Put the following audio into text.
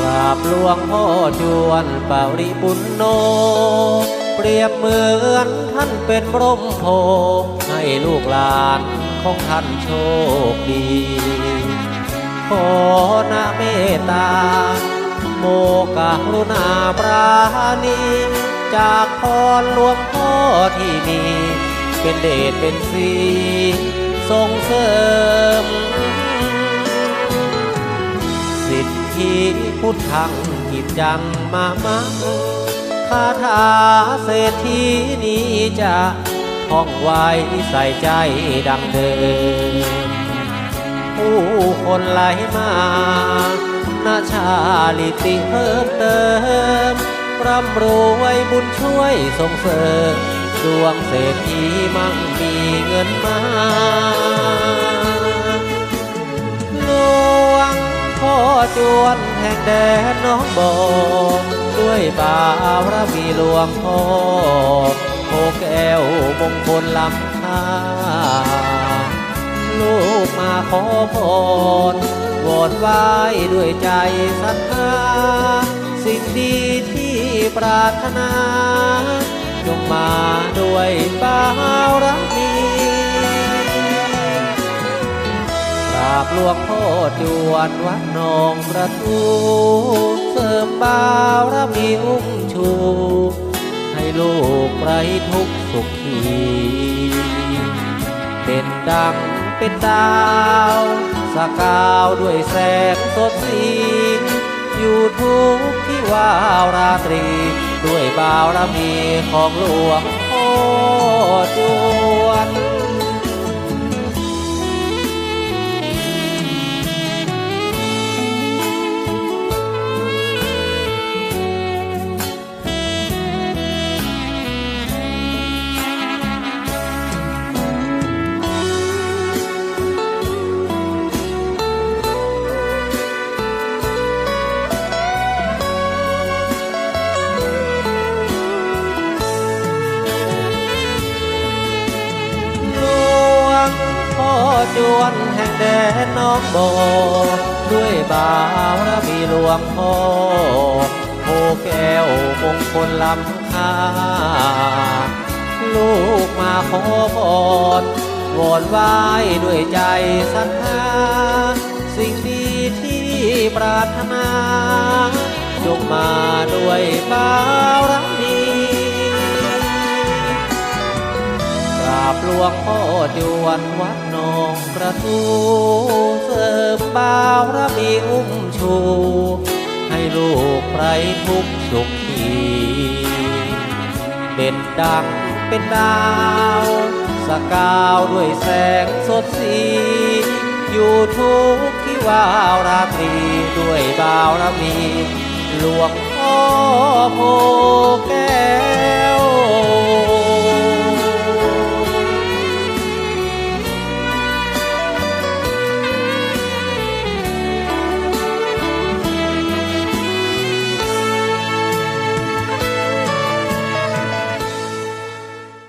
กราบหลวงพ่อจวนปาริปุณโน เปรียบเหมือนท่านเป็นบรมโพให้ลูกหลานของท่านโชคดี ขอนาเมตตา โมกรุณาปราณี จากพรหลวงพ่อที่มี เป็นเดชเป็นสีส่งเสริม สิทธิพุทธังกิจจังมามังคาถาเศรษฐีนี้จะท่องไว้ใส่ใจดังเดิมผู้คนไหลมานาชาลิติเพิ่มเติมร่ำรวยบุญช่วยส่งเสริมดวงเศรษฐีมั่งมีเงินมา จวนแห่งแดนน้องบอนด้วยบาวรมีหลวงพ่อโอแก้วมงคลลำค่าลูกมาขอพรวอนไหว้ด้วยใจศรัทธาสิ่งดีที่ปรารถนา จงมาด้วยบารมีกรา หลวงพ่อจวนวัดนองประตูเสริมบารมีอุ้มชู ให้ลูกไรทุกสุขขีเป็นดังเป็นดาวสกาวด้วยแสงสดสีอยู่ทุกที่ว่าวราตรี ด้วยบารมีของหลวงพ่อจวน จวนแห่งแดนน้องโบ ด้วยบารมีหลวงพ่อโพแก้วมงคลลำค่าลูกมาขอพรวอนไหวด้วยใจศรัทธาสิ่งดีที่ปรารถนาจงมาด้วยบารมี หลวงพ่อจวนวัดนองกระทูเสริมบาระมีอุ้มชู ให้ลูกไรทุกสุขี เด่นดังเป็นดาว สกาวด้วยแสงสดสี อยู่ทุกที่ว่าวราตรีด้วยบ่าวระมี หลวงพ่อโพแก้ว